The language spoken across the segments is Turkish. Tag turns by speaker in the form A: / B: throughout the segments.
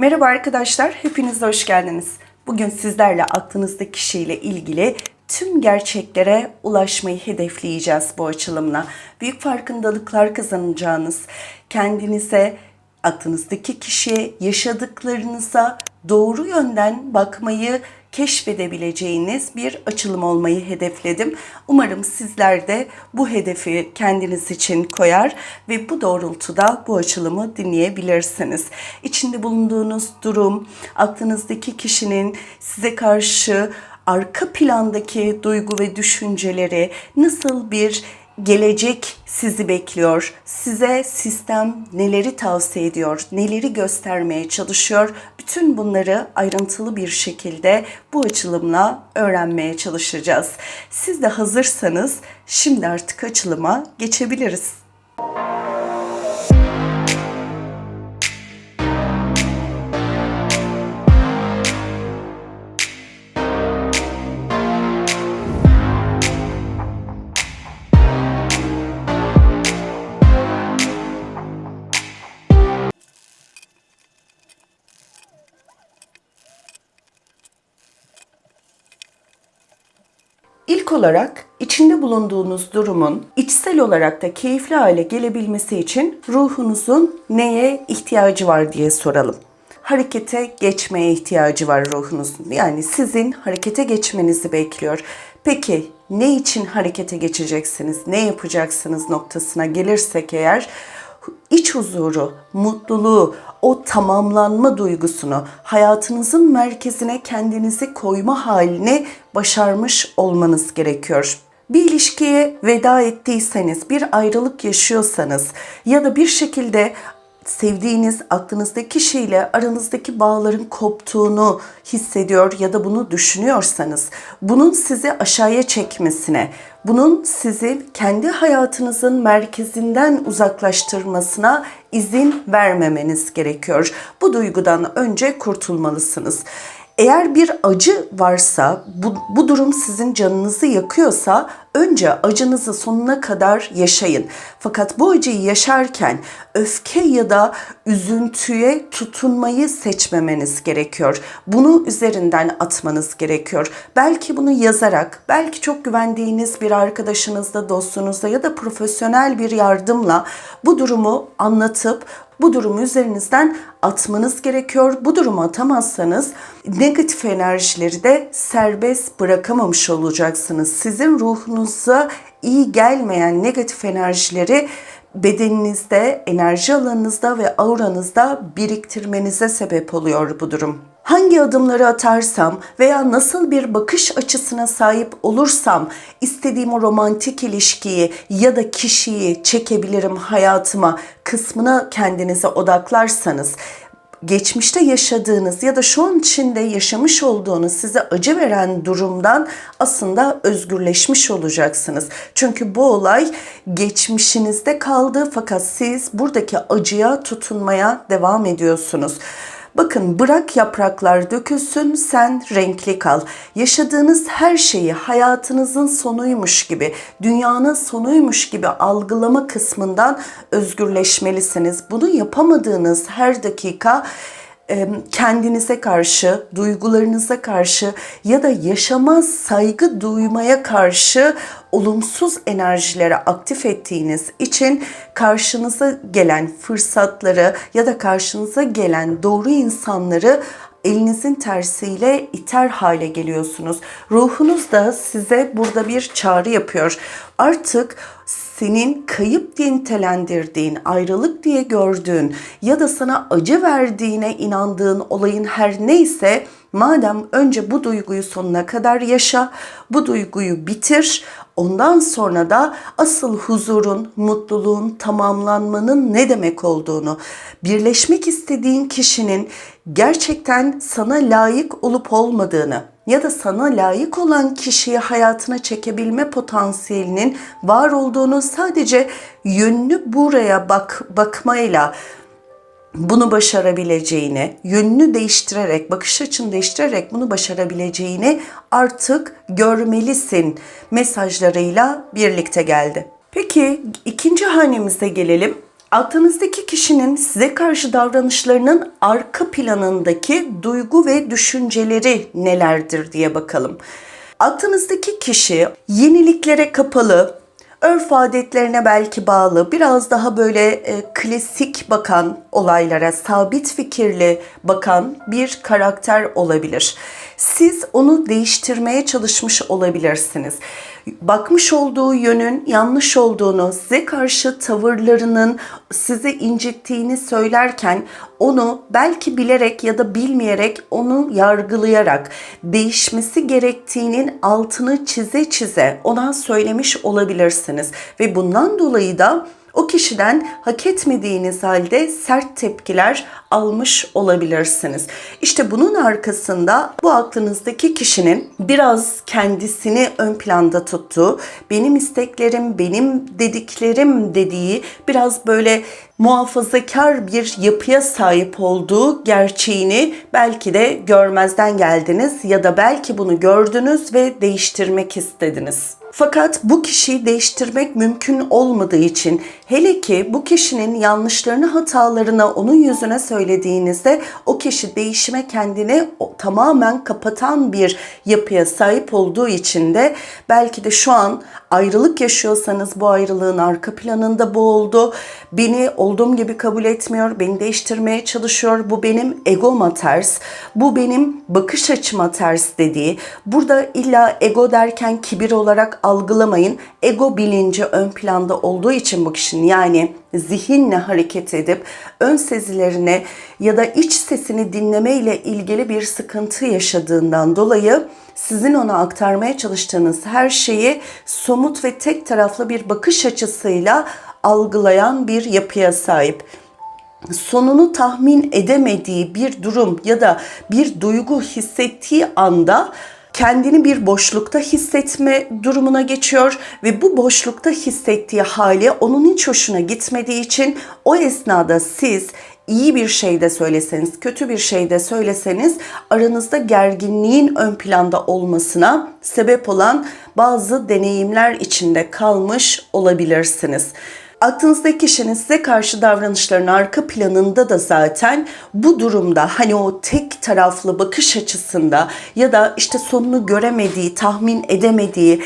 A: Merhaba arkadaşlar, hepiniz hoş geldiniz. Bugün sizlerle aklınızdaki kişiyle ilgili tüm gerçeklere ulaşmayı hedefleyeceğiz bu açılımla. Büyük farkındalıklar kazanacağınız, kendinize, aklınızdaki kişiye, yaşadıklarınıza doğru yönden bakmayı keşfedebileceğiniz bir açılım olmayı hedefledim. Umarım sizler de bu hedefi kendiniz için koyar ve bu doğrultuda bu açılımı dinleyebilirsiniz. İçinde bulunduğunuz durum, aklınızdaki kişinin size karşı arka plandaki duygu ve düşünceleri nasıl bir gelecek sizi bekliyor. Size sistem neleri tavsiye ediyor, neleri göstermeye çalışıyor. Bütün bunları ayrıntılı bir şekilde bu açılımla öğrenmeye çalışacağız. Siz de hazırsanız şimdi artık açılıma geçebiliriz. Olarak içinde bulunduğunuz durumun içsel olarak da keyifli hale gelebilmesi için ruhunuzun neye ihtiyacı var diye soralım. Harekete geçmeye ihtiyacı var ruhunuzun. Yani sizin harekete geçmenizi bekliyor. Peki ne için harekete geçeceksiniz, ne yapacaksınız noktasına gelirsek eğer iç huzuru, mutluluğu, o tamamlanma duygusunu, hayatınızın merkezine kendinizi koyma halini başarmış olmanız gerekiyor. Bir ilişkiye veda ettiyseniz, bir ayrılık yaşıyorsanız ya da bir şekilde sevdiğiniz aklınızdaki kişiyle aranızdaki bağların koptuğunu hissediyor ya da bunu düşünüyorsanız bunun sizi aşağıya çekmesine, bunun sizi kendi hayatınızın merkezinden uzaklaştırmasına izin vermemeniz gerekiyor. Bu duygudan önce kurtulmalısınız. Eğer bir acı varsa, bu, bu durum sizin canınızı yakıyorsa önce acınızı sonuna kadar yaşayın. Fakat bu acıyı yaşarken öfke ya da üzüntüye tutunmayı seçmemeniz gerekiyor. Bunu üzerinden atmanız gerekiyor. Belki bunu yazarak, belki çok güvendiğiniz bir arkadaşınızda, dostunuzda ya da profesyonel bir yardımla bu durumu anlatıp bu durumu üzerinizden atmanız gerekiyor. Bu durumu atamazsanız negatif enerjileri de serbest bırakamamış olacaksınız. Sizin ruhunuza iyi gelmeyen negatif enerjileri bedeninizde, enerji alanınızda ve auranızda biriktirmenize sebep oluyor bu durum. Hangi adımları atarsam veya nasıl bir bakış açısına sahip olursam istediğim o romantik ilişkiyi ya da kişiyi çekebilirim hayatıma kısmına kendinize odaklarsanız geçmişte yaşadığınız ya da şu an içinde yaşamış olduğunuz size acı veren durumdan aslında özgürleşmiş olacaksınız. Çünkü bu olay geçmişinizde kaldı fakat siz buradaki acıya tutunmaya devam ediyorsunuz. Bakın bırak yapraklar dökülsün sen renkli kal. Yaşadığınız her şeyi hayatınızın sonuymuş gibi, dünyanın sonuymuş gibi algılama kısmından özgürleşmelisiniz. Bunu yapamadığınız her dakika kendinize karşı, duygularınıza karşı ya da yaşama saygı duymaya karşı olumsuz enerjilere aktif ettiğiniz için karşınıza gelen fırsatları ya da karşınıza gelen doğru insanları elinizin tersiyle iter hale geliyorsunuz. Ruhunuz da size burada bir çağrı yapıyor. Artık senin kayıp diye nitelendirdiğin, ayrılık diye gördüğün ya da sana acı verdiğine inandığın olayın her neyse madem önce bu duyguyu sonuna kadar yaşa, bu duyguyu bitir. Ondan sonra da asıl huzurun, mutluluğun, tamamlanmanın ne demek olduğunu, birleşmek istediğin kişinin gerçekten sana layık olup olmadığını ya da sana layık olan kişiyi hayatına çekebilme potansiyelinin var olduğunu sadece yönlü buraya bak bakmayla bunu başarabileceğini, yönünü değiştirerek, bakış açını değiştirerek bunu başarabileceğini artık görmelisin mesajlarıyla birlikte geldi. Peki ikinci hanemize gelelim. Aklınızdaki kişinin size karşı davranışlarının arka planındaki duygu ve düşünceleri nelerdir diye bakalım. Aklınızdaki kişi yeniliklere kapalı, örf adetlerine belki bağlı, biraz daha böyle e, klasik bakan olaylara, sabit fikirli bakan bir karakter olabilir. Siz onu değiştirmeye çalışmış olabilirsiniz. Bakmış olduğu yönün yanlış olduğunu, size karşı tavırlarının sizi incittiğini söylerken onu belki bilerek ya da bilmeyerek onu yargılayarak değişmesi gerektiğinin altını çize çize ona söylemiş olabilirsiniz ve bundan dolayı da o kişiden hak etmediğiniz halde sert tepkiler almış olabilirsiniz. İşte bunun arkasında bu aklınızdaki kişinin biraz kendisini ön planda tuttuğu, benim isteklerim, benim dediklerim dediği biraz böyle muhafazakar bir yapıya sahip olduğu gerçeğini belki de görmezden geldiniz ya da belki bunu gördünüz ve değiştirmek istediniz. Fakat bu kişiyi değiştirmek mümkün olmadığı için hele ki bu kişinin yanlışlarını, hatalarını onun yüzüne söylediğinizde o kişi değişime kendini tamamen kapatan bir yapıya sahip olduğu için de belki de şu an ayrılık yaşıyorsanız bu ayrılığın arka planında bu oldu. Beni olduğum gibi kabul etmiyor, beni değiştirmeye çalışıyor. Bu benim egoma ters, bu benim bakış açıma ters dediği. Burada illa ego derken kibir olarak algılamayın. Ego bilinci ön planda olduğu için bu kişinin yani zihinle hareket edip ön sezilerine ya da iç sesini dinleme ile ilgili bir sıkıntı yaşadığından dolayı sizin ona aktarmaya çalıştığınız her şeyi somut ve tek taraflı bir bakış açısıyla algılayan bir yapıya sahip sonunu tahmin edemediği bir durum ya da bir duygu hissettiği anda kendini bir boşlukta hissetme durumuna geçiyor ve bu boşlukta hissettiği hali onun hiç hoşuna gitmediği için o esnada siz iyi bir şey de söyleseniz, kötü bir şey de söyleseniz aranızda gerginliğin ön planda olmasına sebep olan bazı deneyimler içinde kalmış olabilirsiniz. Aklınızdaki kişinin size karşı davranışlarının arka planında da zaten bu durumda hani o tek taraflı bakış açısında ya da işte sonunu göremediği, tahmin edemediği,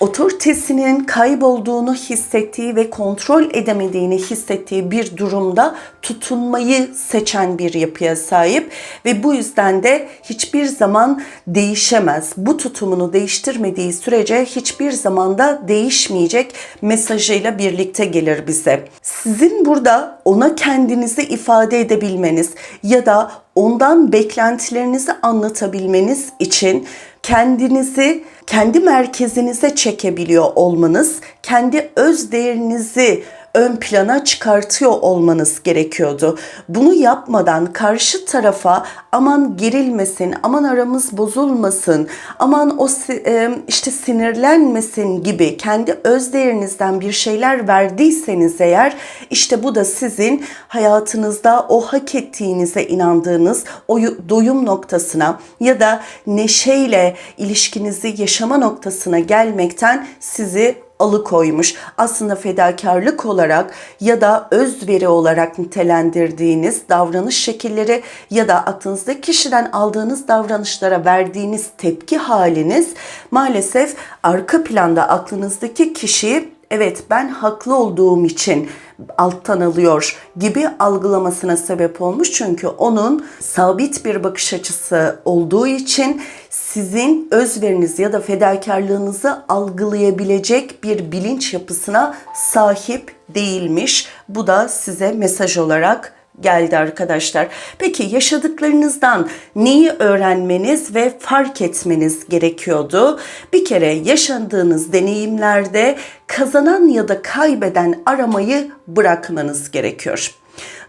A: otoritesinin kaybolduğunu hissettiği ve kontrol edemediğini hissettiği bir durumda tutunmayı seçen bir yapıya sahip ve bu yüzden de hiçbir zaman değişemez. Bu tutumunu değiştirmediği sürece hiçbir zamanda değişmeyecek mesajıyla birlikte gelir bize. Sizin burada ona kendinizi ifade edebilmeniz ya da ondan beklentilerinizi anlatabilmeniz için kendinizi kendi merkezinize çekebiliyor olmanız, kendi öz değerinizi ön plana çıkartıyor olmanız gerekiyordu. Bunu yapmadan karşı tarafa aman gerilmesin, aman aramız bozulmasın, aman o e, işte sinirlenmesin gibi kendi öz değerinizden bir şeyler verdiyseniz eğer işte bu da sizin hayatınızda o hak ettiğinize inandığınız o doyum noktasına ya da neşeyle ilişkinizi yaşama noktasına gelmekten sizi alıkoymuş. Aslında fedakarlık olarak ya da özveri olarak nitelendirdiğiniz davranış şekilleri ya da aklınızdaki kişiden aldığınız davranışlara verdiğiniz tepki haliniz maalesef arka planda aklınızdaki kişi evet ben haklı olduğum için alttan alıyor gibi algılamasına sebep olmuş. Çünkü onun sabit bir bakış açısı olduğu için sizin özveriniz ya da fedakarlığınızı algılayabilecek bir bilinç yapısına sahip değilmiş. Bu da size mesaj olarak geldi arkadaşlar. Peki yaşadıklarınızdan neyi öğrenmeniz ve fark etmeniz gerekiyordu? Bir kere yaşadığınız deneyimlerde kazanan ya da kaybeden aramayı bırakmanız gerekiyor.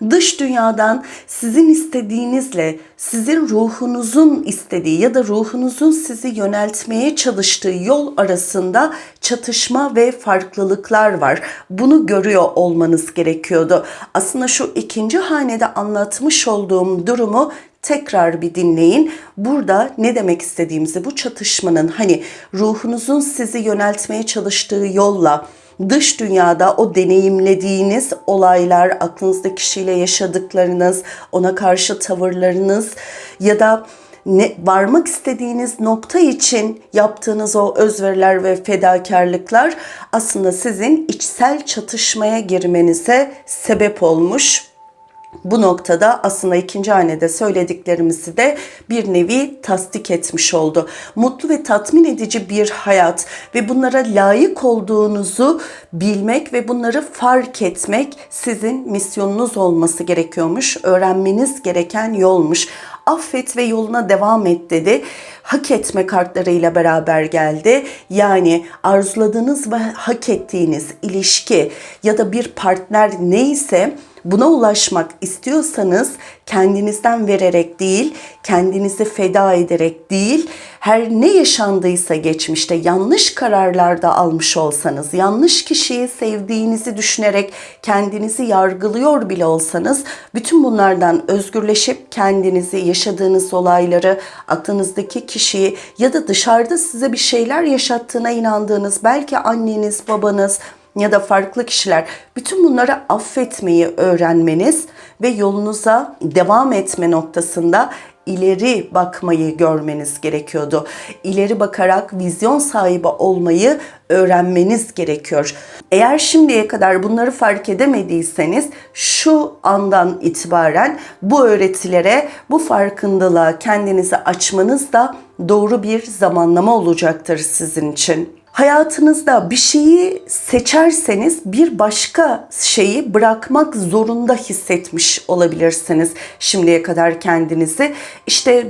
A: Dış dünyadan sizin istediğinizle sizin ruhunuzun istediği ya da ruhunuzun sizi yöneltmeye çalıştığı yol arasında çatışma ve farklılıklar var. Bunu görüyor olmanız gerekiyordu. Aslında şu ikinci hanede anlatmış olduğum durumu tekrar bir dinleyin. Burada ne demek istediğimizi bu çatışmanın hani ruhunuzun sizi yöneltmeye çalıştığı yolla dış dünyada o deneyimlediğiniz olaylar, aklınızda kişiyle yaşadıklarınız, ona karşı tavırlarınız ya da ne, varmak istediğiniz nokta için yaptığınız o özveriler ve fedakarlıklar aslında sizin içsel çatışmaya girmenize sebep olmuş. Bu noktada aslında ikinci hanede söylediklerimizi de bir nevi tasdik etmiş oldu. Mutlu ve tatmin edici bir hayat ve bunlara layık olduğunuzu bilmek ve bunları fark etmek sizin misyonunuz olması gerekiyormuş. Öğrenmeniz gereken yolmuş. Affet ve yoluna devam et dedi. Hak etme kartlarıyla beraber geldi. Yani arzuladığınız ve hak ettiğiniz ilişki ya da bir partner neyse Buna ulaşmak istiyorsanız kendinizden vererek değil, kendinizi feda ederek değil, her ne yaşandıysa geçmişte yanlış kararlarda almış olsanız, yanlış kişiyi sevdiğinizi düşünerek kendinizi yargılıyor bile olsanız, bütün bunlardan özgürleşip kendinizi, yaşadığınız olayları, aklınızdaki kişiyi ya da dışarıda size bir şeyler yaşattığına inandığınız, belki anneniz, babanız, ya da farklı kişiler bütün bunları affetmeyi öğrenmeniz ve yolunuza devam etme noktasında ileri bakmayı görmeniz gerekiyordu. İleri bakarak vizyon sahibi olmayı öğrenmeniz gerekiyor. Eğer şimdiye kadar bunları fark edemediyseniz şu andan itibaren bu öğretilere, bu farkındalığa kendinizi açmanız da doğru bir zamanlama olacaktır sizin için. Hayatınızda bir şeyi seçerseniz bir başka şeyi bırakmak zorunda hissetmiş olabilirsiniz şimdiye kadar kendinizi. İşte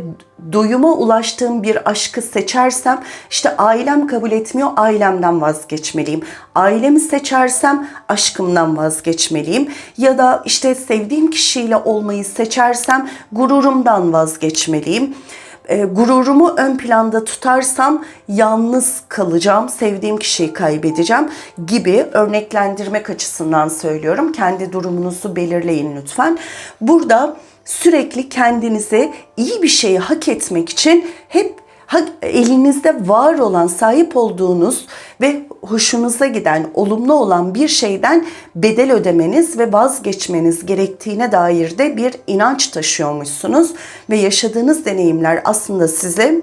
A: doyuma ulaştığım bir aşkı seçersem işte ailem kabul etmiyor ailemden vazgeçmeliyim. Ailemi seçersem aşkımdan vazgeçmeliyim ya da işte sevdiğim kişiyle olmayı seçersem gururumdan vazgeçmeliyim e, gururumu ön planda tutarsam yalnız kalacağım, sevdiğim kişiyi kaybedeceğim gibi örneklendirmek açısından söylüyorum. Kendi durumunuzu belirleyin lütfen. Burada sürekli kendinize iyi bir şeyi hak etmek için hep elinizde var olan, sahip olduğunuz ve hoşunuza giden, olumlu olan bir şeyden bedel ödemeniz ve vazgeçmeniz gerektiğine dair de bir inanç taşıyormuşsunuz. Ve yaşadığınız deneyimler aslında size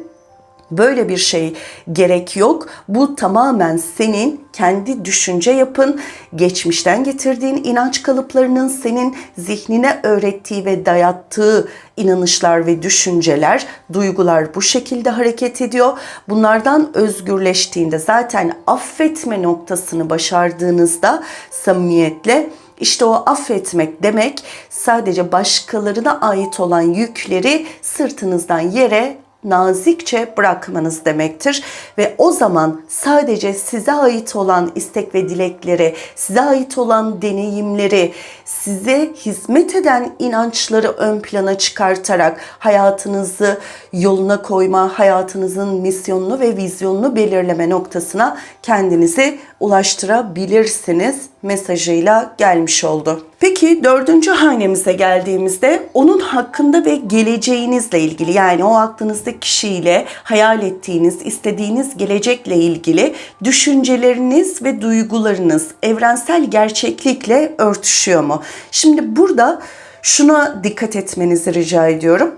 A: Böyle bir şey gerek yok. Bu tamamen senin kendi düşünce yapın, geçmişten getirdiğin inanç kalıplarının senin zihnine öğrettiği ve dayattığı inanışlar ve düşünceler, duygular bu şekilde hareket ediyor. Bunlardan özgürleştiğinde zaten affetme noktasını başardığınızda samimiyetle işte o affetmek demek sadece başkalarına ait olan yükleri sırtınızdan yere nazikçe bırakmanız demektir. Ve o zaman sadece size ait olan istek ve dilekleri, size ait olan deneyimleri, size hizmet eden inançları ön plana çıkartarak hayatınızı yoluna koyma, hayatınızın misyonunu ve vizyonunu belirleme noktasına kendinizi ulaştırabilirsiniz mesajıyla gelmiş oldu. Peki dördüncü hanemize geldiğimizde onun hakkında ve geleceğinizle ilgili yani o aklınızdaki kişiyle hayal ettiğiniz, istediğiniz gelecekle ilgili düşünceleriniz ve duygularınız evrensel gerçeklikle örtüşüyor mu? Şimdi burada şuna dikkat etmenizi rica ediyorum.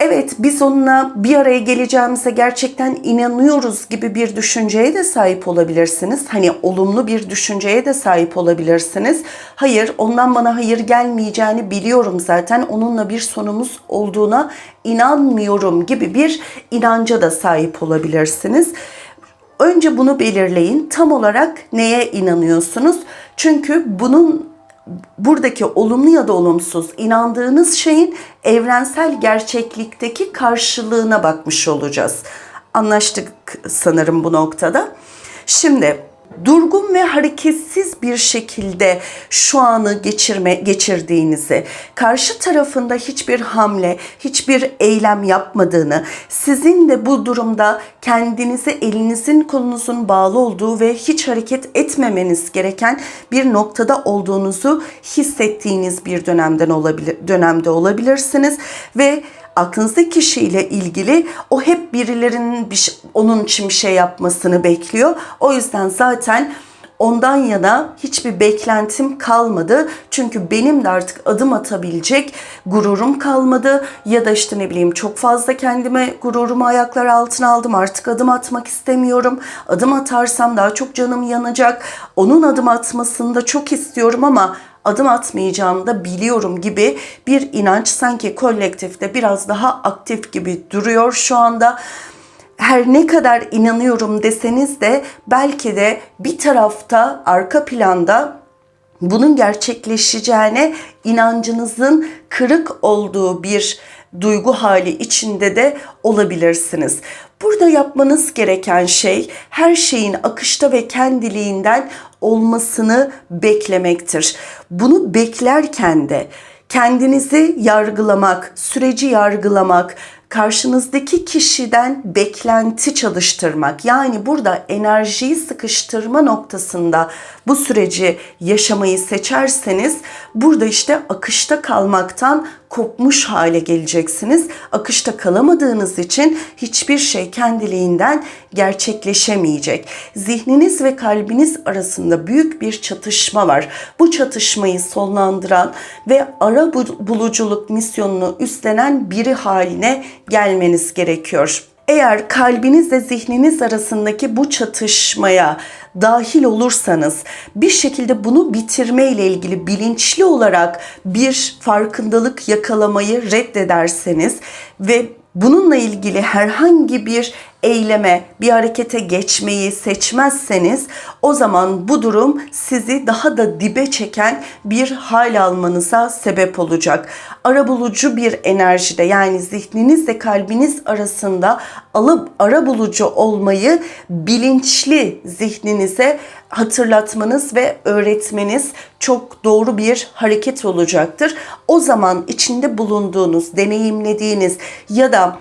A: Evet biz onunla bir araya geleceğimize gerçekten inanıyoruz gibi bir düşünceye de sahip olabilirsiniz. Hani olumlu bir düşünceye de sahip olabilirsiniz. Hayır ondan bana hayır gelmeyeceğini biliyorum zaten. Onunla bir sonumuz olduğuna inanmıyorum gibi bir inanca da sahip olabilirsiniz. Önce bunu belirleyin. Tam olarak neye inanıyorsunuz? Çünkü bunun buradaki olumlu ya da olumsuz inandığınız şeyin evrensel gerçeklikteki karşılığına bakmış olacağız. Anlaştık sanırım bu noktada. Şimdi durgun ve hareketsiz bir şekilde şu anı geçirme geçirdiğinizi, karşı tarafında hiçbir hamle, hiçbir eylem yapmadığını, sizin de bu durumda kendinizi elinizin kolunuzun bağlı olduğu ve hiç hareket etmemeniz gereken bir noktada olduğunuzu hissettiğiniz bir dönemden olabilir dönemde olabilirsiniz. Ve aklınızdaki kişiyle ilgili o hep birilerinin bir, onun için bir şey yapmasını bekliyor. O yüzden zaten ondan yana hiçbir beklentim kalmadı. Çünkü benim de artık adım atabilecek gururum kalmadı. Ya da işte ne bileyim çok fazla kendime gururumu ayaklar altına aldım. Artık adım atmak istemiyorum. Adım atarsam daha çok canım yanacak. Onun adım atmasını da çok istiyorum ama adım atmayacağımı da biliyorum gibi bir inanç sanki kolektifte biraz daha aktif gibi duruyor şu anda her ne kadar inanıyorum deseniz de belki de bir tarafta arka planda bunun gerçekleşeceğine inancınızın kırık olduğu bir duygu hali içinde de olabilirsiniz. Burada yapmanız gereken şey her şeyin akışta ve kendiliğinden olmasını beklemektir. Bunu beklerken de kendinizi yargılamak, süreci yargılamak, karşınızdaki kişiden beklenti çalıştırmak. Yani burada enerjiyi sıkıştırma noktasında bu süreci yaşamayı seçerseniz burada işte akışta kalmaktan kopmuş hale geleceksiniz. Akışta kalamadığınız için hiçbir şey kendiliğinden gerçekleşemeyecek. Zihniniz ve kalbiniz arasında büyük bir çatışma var. Bu çatışmayı sonlandıran ve ara buluculuk misyonunu üstlenen biri haline gelmeniz gerekiyor. Eğer kalbinizle zihniniz arasındaki bu çatışmaya dahil olursanız bir şekilde bunu bitirme ile ilgili bilinçli olarak bir farkındalık yakalamayı reddederseniz ve bununla ilgili herhangi bir eyleme, bir harekete geçmeyi seçmezseniz o zaman bu durum sizi daha da dibe çeken bir hal almanıza sebep olacak. Arabulucu bir enerjide yani zihninizle kalbiniz arasında alıp arabulucu olmayı bilinçli zihninize hatırlatmanız ve öğretmeniz çok doğru bir hareket olacaktır. O zaman içinde bulunduğunuz, deneyimlediğiniz ya da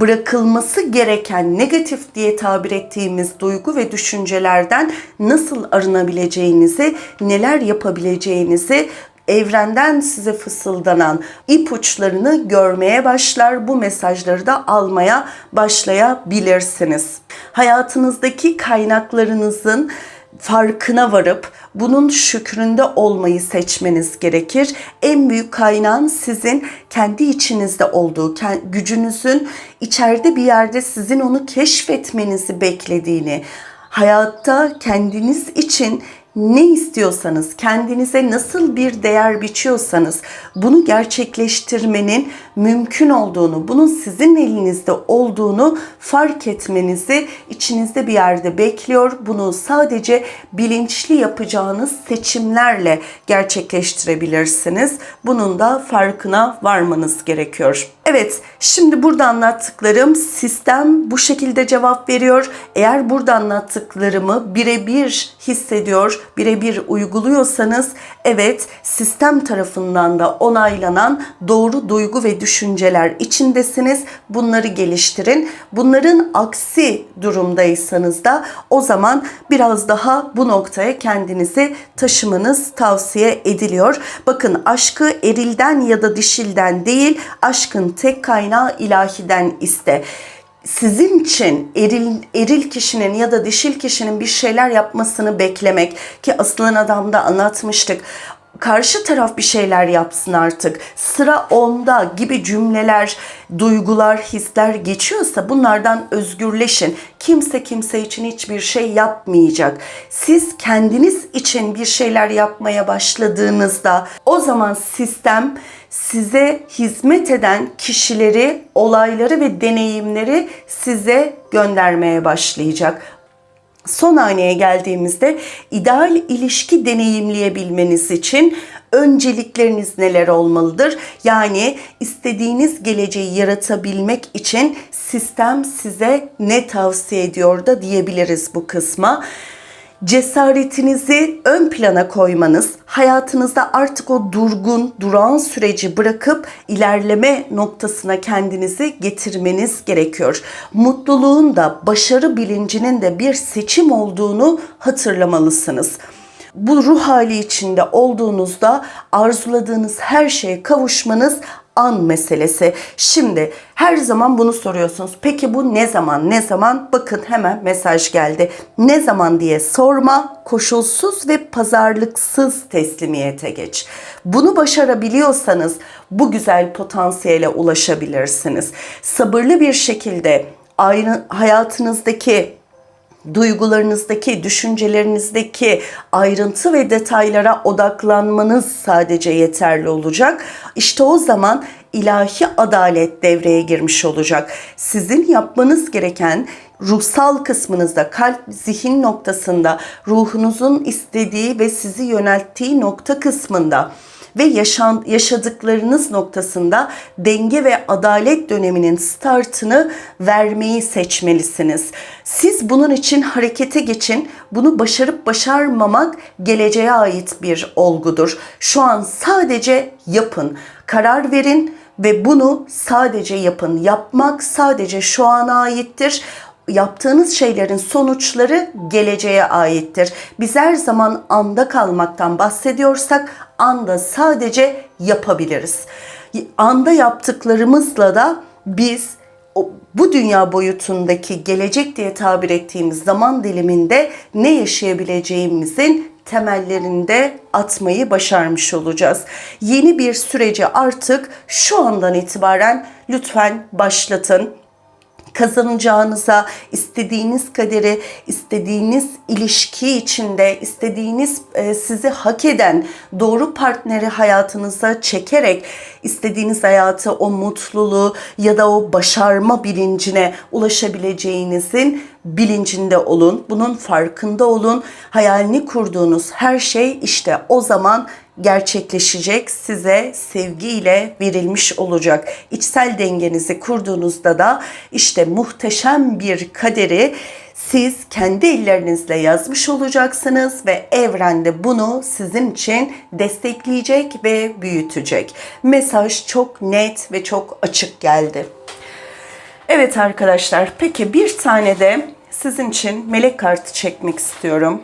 A: bırakılması gereken negatif diye tabir ettiğimiz duygu ve düşüncelerden nasıl arınabileceğinizi, neler yapabileceğinizi evrenden size fısıldanan ipuçlarını görmeye başlar. Bu mesajları da almaya başlayabilirsiniz. Hayatınızdaki kaynaklarınızın farkına varıp bunun şükründe olmayı seçmeniz gerekir. En büyük kaynağın sizin kendi içinizde olduğu, gücünüzün içeride bir yerde sizin onu keşfetmenizi beklediğini, hayatta kendiniz için ne istiyorsanız, kendinize nasıl bir değer biçiyorsanız bunu gerçekleştirmenin mümkün olduğunu, bunun sizin elinizde olduğunu fark etmenizi içinizde bir yerde bekliyor. Bunu sadece bilinçli yapacağınız seçimlerle gerçekleştirebilirsiniz. Bunun da farkına varmanız gerekiyor. Evet, şimdi burada anlattıklarım sistem bu şekilde cevap veriyor. Eğer burada anlattıklarımı birebir hissediyor, birebir uyguluyorsanız evet sistem tarafından da onaylanan doğru duygu ve düşünceler içindesiniz. Bunları geliştirin. Bunların aksi durumdaysanız da o zaman biraz daha bu noktaya kendinizi taşımanız tavsiye ediliyor. Bakın aşkı erilden ya da dişilden değil, aşkın tek kaynağı ilahiden iste sizin için eril, eril kişinin ya da dişil kişinin bir şeyler yapmasını beklemek ki aslan adamda anlatmıştık karşı taraf bir şeyler yapsın artık. Sıra onda gibi cümleler, duygular, hisler geçiyorsa bunlardan özgürleşin. Kimse kimse için hiçbir şey yapmayacak. Siz kendiniz için bir şeyler yapmaya başladığınızda o zaman sistem size hizmet eden kişileri, olayları ve deneyimleri size göndermeye başlayacak. Son haneye geldiğimizde ideal ilişki deneyimleyebilmeniz için öncelikleriniz neler olmalıdır? Yani istediğiniz geleceği yaratabilmek için sistem size ne tavsiye ediyor da diyebiliriz bu kısma cesaretinizi ön plana koymanız, hayatınızda artık o durgun, duran süreci bırakıp ilerleme noktasına kendinizi getirmeniz gerekiyor. Mutluluğun da başarı bilincinin de bir seçim olduğunu hatırlamalısınız. Bu ruh hali içinde olduğunuzda arzuladığınız her şeye kavuşmanız an meselesi. Şimdi her zaman bunu soruyorsunuz. Peki bu ne zaman? Ne zaman? Bakın hemen mesaj geldi. Ne zaman diye sorma, koşulsuz ve pazarlıksız teslimiyete geç. Bunu başarabiliyorsanız bu güzel potansiyele ulaşabilirsiniz. Sabırlı bir şekilde ayrı, hayatınızdaki duygularınızdaki, düşüncelerinizdeki ayrıntı ve detaylara odaklanmanız sadece yeterli olacak. İşte o zaman ilahi adalet devreye girmiş olacak. Sizin yapmanız gereken ruhsal kısmınızda, kalp, zihin noktasında, ruhunuzun istediği ve sizi yönelttiği nokta kısmında ve yaşan, yaşadıklarınız noktasında denge ve adalet döneminin startını vermeyi seçmelisiniz. Siz bunun için harekete geçin. Bunu başarıp başarmamak geleceğe ait bir olgudur. Şu an sadece yapın. Karar verin ve bunu sadece yapın. Yapmak sadece şu ana aittir yaptığınız şeylerin sonuçları geleceğe aittir. Biz her zaman anda kalmaktan bahsediyorsak anda sadece yapabiliriz. Anda yaptıklarımızla da biz bu dünya boyutundaki gelecek diye tabir ettiğimiz zaman diliminde ne yaşayabileceğimizin temellerinde atmayı başarmış olacağız. Yeni bir süreci artık şu andan itibaren lütfen başlatın kazanacağınıza, istediğiniz kaderi, istediğiniz ilişki içinde, istediğiniz e, sizi hak eden doğru partneri hayatınıza çekerek istediğiniz hayatı, o mutluluğu ya da o başarma bilincine ulaşabileceğinizin bilincinde olun. Bunun farkında olun. Hayalini kurduğunuz her şey işte o zaman gerçekleşecek, size sevgiyle verilmiş olacak. İçsel dengenizi kurduğunuzda da işte muhteşem bir kaderi siz kendi ellerinizle yazmış olacaksınız ve evrende bunu sizin için destekleyecek ve büyütecek. Mesaj çok net ve çok açık geldi. Evet arkadaşlar, peki bir tane de sizin için melek kartı çekmek istiyorum.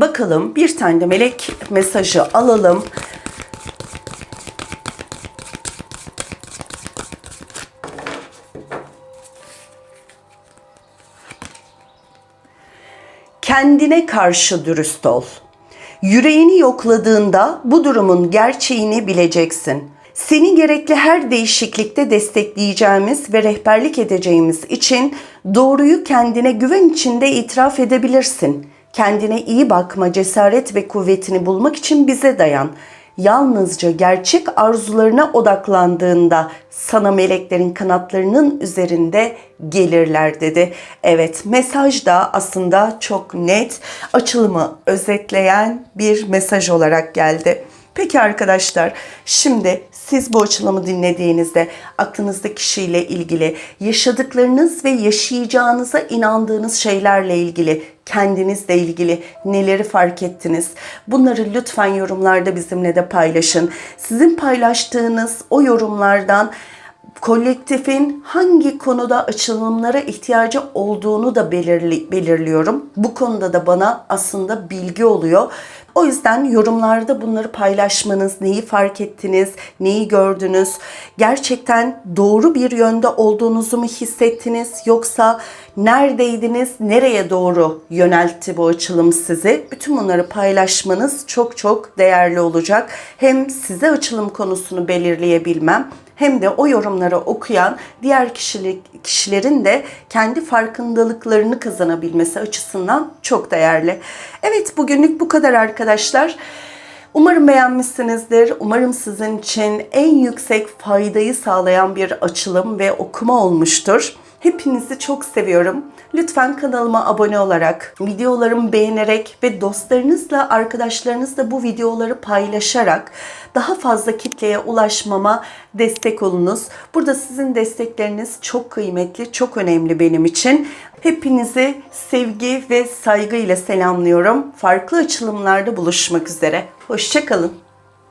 A: Bakalım bir tane de melek mesajı alalım. Kendine karşı dürüst ol. Yüreğini yokladığında bu durumun gerçeğini bileceksin. Seni gerekli her değişiklikte destekleyeceğimiz ve rehberlik edeceğimiz için doğruyu kendine güven içinde itiraf edebilirsin. Kendine iyi bakma, cesaret ve kuvvetini bulmak için bize dayan. Yalnızca gerçek arzularına odaklandığında sana meleklerin kanatlarının üzerinde gelirler dedi. Evet mesaj da aslında çok net açılımı özetleyen bir mesaj olarak geldi. Peki arkadaşlar şimdi siz bu açılımı dinlediğinizde aklınızda kişiyle ilgili yaşadıklarınız ve yaşayacağınıza inandığınız şeylerle ilgili kendinizle ilgili neleri fark ettiniz? Bunları lütfen yorumlarda bizimle de paylaşın. Sizin paylaştığınız o yorumlardan kolektifin hangi konuda açılımlara ihtiyacı olduğunu da belirli, belirliyorum. Bu konuda da bana aslında bilgi oluyor. O yüzden yorumlarda bunları paylaşmanız, neyi fark ettiniz, neyi gördünüz, gerçekten doğru bir yönde olduğunuzu mu hissettiniz yoksa neredeydiniz, nereye doğru yöneltti bu açılım sizi? Bütün bunları paylaşmanız çok çok değerli olacak. Hem size açılım konusunu belirleyebilmem hem de o yorumları okuyan diğer kişilik, kişilerin de kendi farkındalıklarını kazanabilmesi açısından çok değerli. Evet bugünlük bu kadar arkadaşlar. Umarım beğenmişsinizdir. Umarım sizin için en yüksek faydayı sağlayan bir açılım ve okuma olmuştur. Hepinizi çok seviyorum. Lütfen kanalıma abone olarak, videolarımı beğenerek ve dostlarınızla, arkadaşlarınızla bu videoları paylaşarak daha fazla kitleye ulaşmama destek olunuz. Burada sizin destekleriniz çok kıymetli, çok önemli benim için. Hepinizi sevgi ve saygıyla selamlıyorum. Farklı açılımlarda buluşmak üzere. Hoşçakalın.